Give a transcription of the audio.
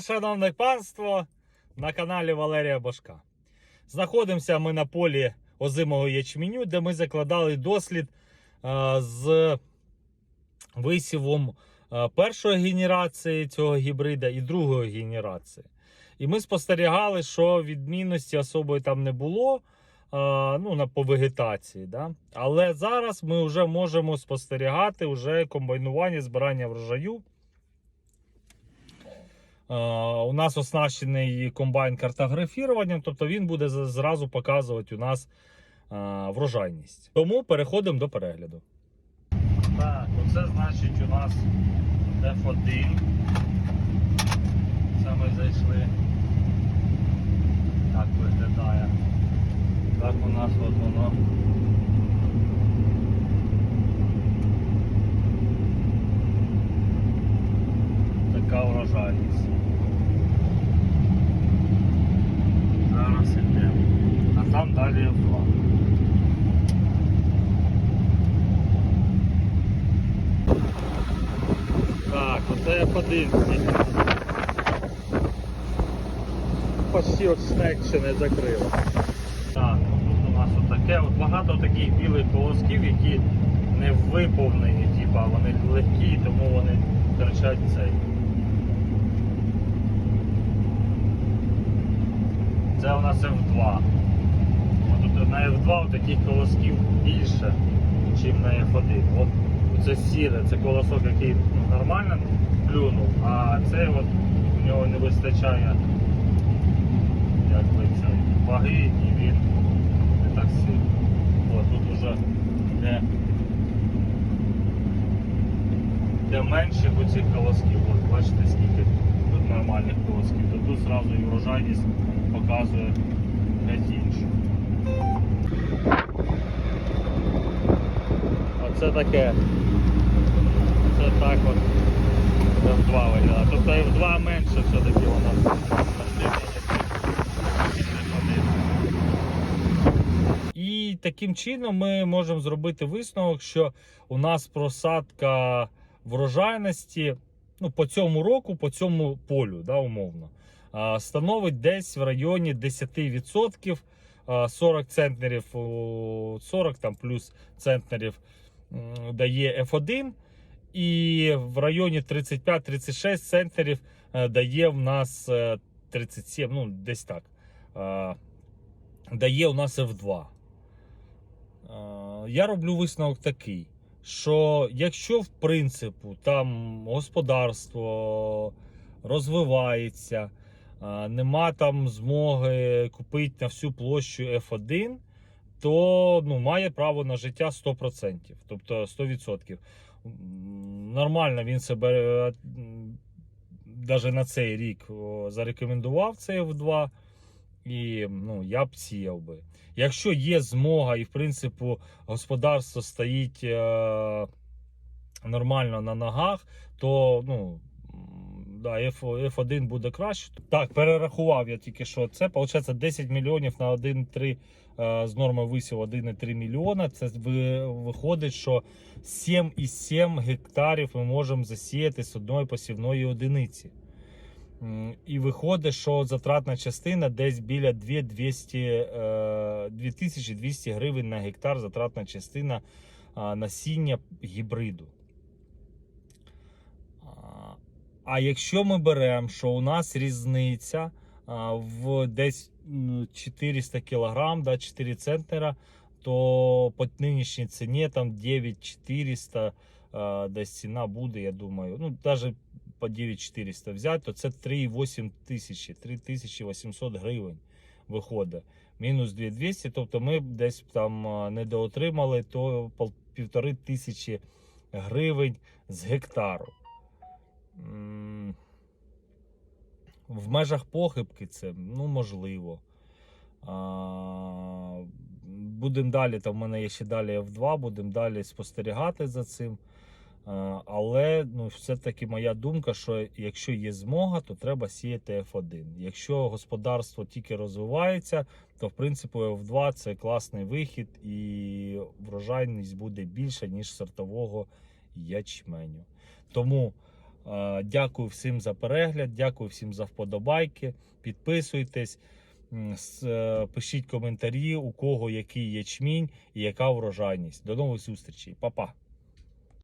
шановне панство, на каналі Валерія Башка. Знаходимося ми на полі озимого ячменю, де ми закладали дослід е, з висівом е, першої генерації цього гібрида і другої генерації. І ми спостерігали, що відмінності особої там не було е, ну, по вегетації. Да? Але зараз ми вже можемо спостерігати вже комбайнування збирання врожаю. Е, У нас оснащений комбайн картографіруванням, тобто він буде зразу показувати у нас е, врожайність. Тому переходимо до перегляду. Так, оце значить у нас F1. Це ми зайшли. Так виглядає. Так у нас от воно. Така врожайність. Зараз йдемо. А там далі F2. Так, оце F1. Почти от снег ще не закрило. Так, тут у нас отаке. От багато таких білих колосків, які не виповнені, типа вони легкі, тому вони торчать цей. Це у нас F2. На F2 таких колосків більше, ніж на F1. От це сіре, це колосок, який ну, нормально плюнув, а цей от у нього не вистачає якби це ваги і він не так сильно. Тут уже де, менше у цих колосків. От бачите скільки тут нормальних колосків, то тут зразу і врожайність показує геть іншу. Оце таке. Це так от F2 виглядає. Тобто F2 менше все-таки вона І таким чином ми можемо зробити висновок, що у нас просадка врожайності ну, по цьому року, по цьому полю, да, умовно, становить десь в районі 10%. 40 центнерів, 40 там плюс центнерів дає F1. І в районі 35-36 центнерів е, дає в нас е, 37, ну десь так. е, Дає у нас F2. Е, Я роблю висновок такий, що якщо в принципі там господарство розвивається, е, нема там змоги купити на всю площу F1, то ну, має право на життя 100%, тобто 100%. Нормально він себе навіть на цей рік зарекомендував цей F2. І ну, я б сіяв би. Якщо є змога, і в принципі господарство стоїть е, нормально на ногах, то ну, да, F, F1 буде краще. Так, перерахував я тільки що це. Получається 10 мільйонів на 1,3 е, з норми висів 1,3 мільйона. Це виходить, що 7,7 гектарів ми можемо засіяти з одної посівної одиниці. І виходить, що затратна частина десь біля 2200, е, 2200 гривень на гектар затратна частина насіння гібриду. А, якщо ми беремо, що у нас різниця а, в десь 400 кг, да, 4 центнера, то по нинішній ціні там 9400 а, десь ціна буде, я думаю. Ну, навіть по 9400 взяти, то це 3,8 тисячі, 3800 гривень виходить. Мінус 2200, тобто ми десь там недоотримали то півтори тисячі гривень з гектару. В межах похибки це ну, можливо. А, Будемо далі, там в мене є ще далі F2, будемо далі спостерігати за цим. А, Але ну, все-таки моя думка, що якщо є змога, то треба сіяти F1. Якщо господарство тільки розвивається, то в принципі F2 це класний вихід і врожайність буде більша, ніж сортового ячменю. Тому Дякую всім за перегляд, дякую всім за вподобайки. Підписуйтесь, е, пишіть коментарі, у кого який ячмінь і яка врожайність. До нових зустрічей, Па-па!